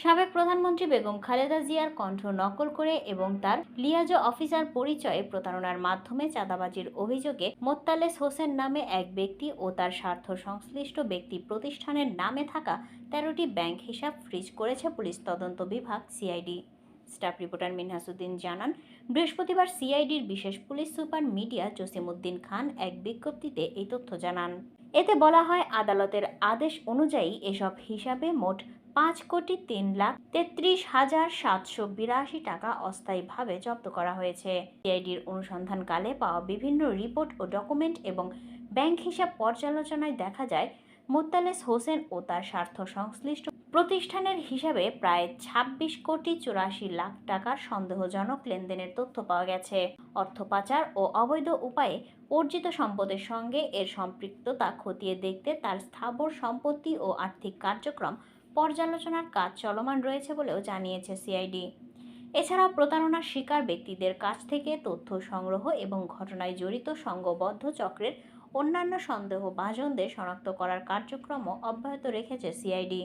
সাবেক প্রধানমন্ত্রী বেগম খালেদা জিয়ার কণ্ঠ নকল করে এবং তার লিয়াজো অফিসার পরিচয়ে প্রতারণার মাধ্যমে চাঁদাবাজির অভিযোগে মোত্তালেস হোসেন নামে এক ব্যক্তি ও তার স্বার্থ সংশ্লিষ্ট ব্যক্তি প্রতিষ্ঠানের নামে থাকা তেরোটি ব্যাংক হিসাব ফ্রিজ করেছে পুলিশ তদন্ত বিভাগ সিআইডি। স্টাফ রিপোর্টার মিনহাসুদ্দিন জানান, বৃহস্পতিবার সিআইডির বিশেষ police super media Jasimuddin Khan এক বিজ্ঞপ্তিতে এই তথ্য জানান। এতে বলা হয়, আদালতের আদেশ অনুযায়ী এসব হিসাবে মোট পাঁচ কোটি তিন লাখ তেত্রিশ হাজার সাতশো বিরাশি টাকা অস্থায়ীভাবে জব্দ করা হয়েছে। সিআইডির অনুসন্ধানকালে পাওয়া বিভিন্ন রিপোর্ট ও ডকুমেন্ট এবং ব্যাংক হিসাব পর্যালোচনায় দেখা যায় মোত্তালেস হোসেন ও তার স্বার্থ সংশ্লিষ্ট প্রতিষ্ঠানের হিসাবে প্রায় ছাব্বিশ কোটি চুরাশি লাখ টাকার সন্দেহজনক লেনদেনের তথ্য পাওয়া গেছে। অর্থ পাচার ও অবৈধ উপায়ে অর্জিত সম্পদের সঙ্গে এর সম্পৃক্ততা খতিয়ে দেখতে তার স্থাবর সম্পত্তি ও আর্থিক কার্যক্রম পর্যালোচনার কাজ চলমান রয়েছে বলেও জানিয়েছে সিআইডি। এছাড়াও প্রতারণার শিকার ব্যক্তিদের কাছ থেকে তথ্য সংগ্রহ এবং ঘটনায় জড়িত সংঘবদ্ধ চক্রের অন্যান্য সন্দেহ সন্দেহভাজনদের শনাক্ত করার কার্যক্রমও অব্যাহত রেখেছে সিআইডি।